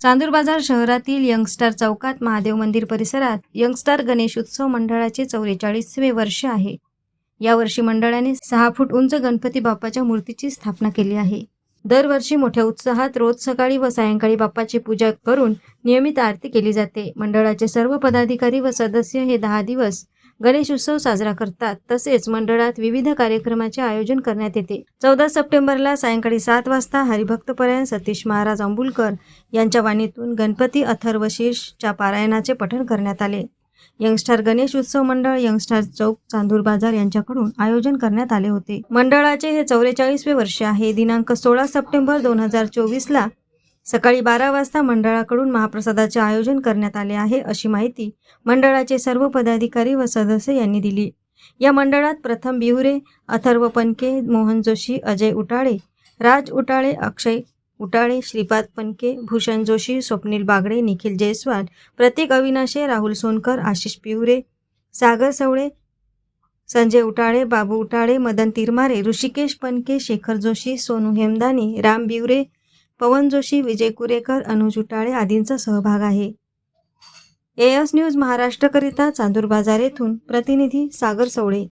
चांदूर बाजार शहरातील यंगस्टार चौकात महादेव मंदिर परिसरात यंगस्टार गणेश उत्सव मंडळाचे चौवेचाळीसवे वर्ष आहे. यावर्षी मंडळाने सहा फूट उंच गणपती बाप्पाच्या मूर्तीची स्थापना केली आहे. दरवर्षी मोठ्या उत्साहात रोज सकाळी व सायंकाळी बाप्पाची पूजा करून नियमित आरती केली जाते. मंडळाचे सर्व पदाधिकारी व सदस्य हे दहा दिवस गणेश उत्सव साजरा करतात. तसेच मंडळात विविध कार्यक्रमाचे आयोजन करण्यात येते. चौदा सप्टेंबरला सायंकाळी सात वाजता हरिभक्तपरायण सतीश महाराज अंबुलकर यांच्या वाणीतून गणपती अथर्वशीर्षच्या पारायणाचे पठण करण्यात आले. यंगस्टार गणेश उत्सव मंडळ यंगस्टार चौक चांदूर बाजार यांच्याकडून आयोजन करण्यात आले होते. मंडळाचे हे चौवेचाळीसवे वर्ष आहे. दिनांक सोळा सप्टेंबर दोन हजार चोवीसला सकाळी बारा वाजता मंडळाकडून महाप्रसादाचे आयोजन करण्यात आले आहे अशी माहिती मंडळाचे सर्व पदाधिकारी व सदस्य यांनी दिली. या मंडळात प्रथम बिहुरे अथर्व पनके मोहन जोशी अजय उटाळे राज उटाळे अक्षय उटाळे श्रीपाद पनके भूषण जोशी स्वप्नील बागडे निखिल जयस्वाल प्रतीक अविनाशे राहुल सोनकर आशिष पिहुरे सागर सवळे संजय उटाळे बाबू उटाळे मदन तिरमारे ऋषिकेश पनके शेखर जोशी सोनू हेमदानी राम बिवरे पवन जोशी विजय कुरेकर अनुज उटाळे आदींचा सहभाग आहे. एएस न्यूज महाराष्ट्रकरिता चांदूर बाजार येथून प्रतिनिधी सागर सवळे.